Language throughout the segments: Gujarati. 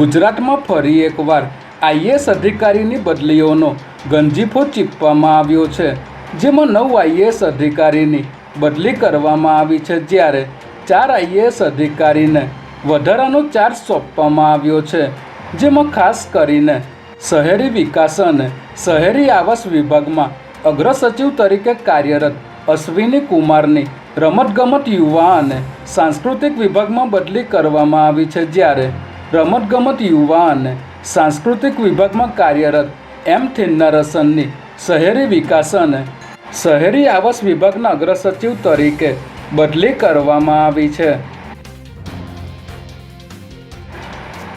ગુજરાતમાં ફરી એકવાર આઈએએસ અધિકારીની બદલીઓનો ગંજીફો ચીપવામાં આવ્યો છે. જેમાં નવ આઈએએસ અધિકારીની બદલી કરવામાં આવી છે જ્યારે ચાર આઈએએસ અધિકારીને વધારાનો ચાર્જ સોંપવામાં આવ્યો છે. જેમાં ખાસ કરીને શહેરી વિકાસ અને શહેરી આવાસ વિભાગમાં અગ્રસચિવ તરીકે કાર્યરત અશ્વિની કુમારની રમતગમત યુવા અને સાંસ્કૃતિક વિભાગમાં બદલી કરવામાં આવી છે જ્યારે રમતગમત યુવા અને સાંસ્કૃતિક વિભાગમાં કાર્યરત, એમ થિન્નારસનની શહેરી વિકાસ અને શહેરી આવાસ વિભાગના અગ્રસચિવ તરીકે બદલી કરવામાં આવી છે.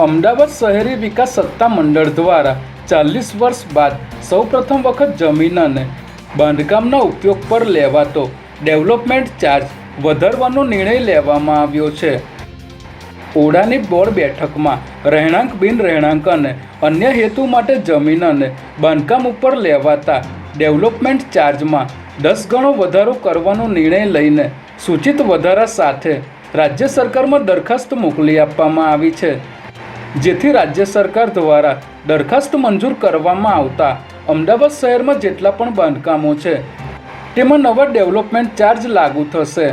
અમદાવાદ શહેરી વિકાસ સત્તા મંડળ દ્વારા ચાલીસ વર્ષ બાદ સૌપ્રથમ વખત જમીન અને બાંધકામના ઉપયોગ પર લેવાતો ડેવલપમેન્ટ ચાર્જ વધારવાનો નિર્ણય લેવામાં આવ્યો છે. ઓડાની બોર્ડ બેઠકમાં રહેણાંક બિન રહેણાંક અને અન્ય હેતુ માટે જમીન અને બાંધકામ ઉપર લેવાતા ડેવલપમેન્ટ ચાર્જમાં દસ ગણો વધારો કરવાનો નિર્ણય લઈને સૂચિત વધારા સાથે રાજ્ય સરકારમાં દરખાસ્ત મોકલી આપવામાં આવી છે. જેથી રાજ્ય સરકાર દ્વારા દરખાસ્ત મંજૂર કરવામાં આવતા અમદાવાદ શહેરમાં જેટલા પણ બાંધકામો છે, તેમાં નવા ડેવલપમેન્ટ ચાર્જ લાગુ થશે.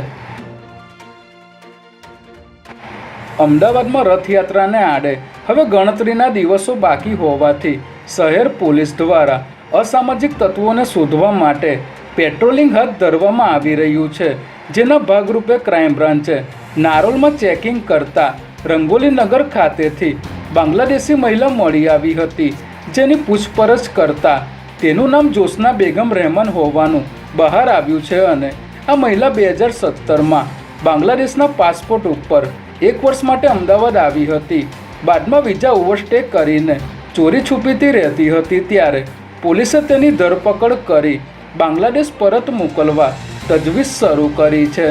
અમદાવાદમાં રથયાત્રાને આડે. હવે ગણતરીના દિવસો બાકી હોવાથી શહેર પોલીસ દ્વારા અસામાજિક તત્વોને શોધવા માટે પેટ્રોલિંગ હાથ ધરવામાં આવી રહ્યું છે, જેના ભાગરૂપે ક્રાઇમ બ્રાન્ચે નારોલમાં ચેકિંગ કરતા રંગોલી નગર ખાતેથી બાંગ્લાદેશી મહિલા મળી આવી હતી, જેની પૂછપરછ કરતા તેનું નામ જોશના બેગમ રહેમાન હોવાનું બહાર આવ્યું છે અને આ મહિલા બે હજાર સત્તરમાં બાંગ્લાદેશના પાસપોર્ટ ઉપર એક વર્ષ માટે અમદાવાદ આવી હતી. બાદમાં વિઝા ઓવરસ્ટે કરીને ચોરી છુપીતી રહેતી હતી ત્યારે પોલીસે તેની ધરપકડ કરી બાંગ્લાદેશ પરત મોકલવા તજવીજ શરૂ કરી છે.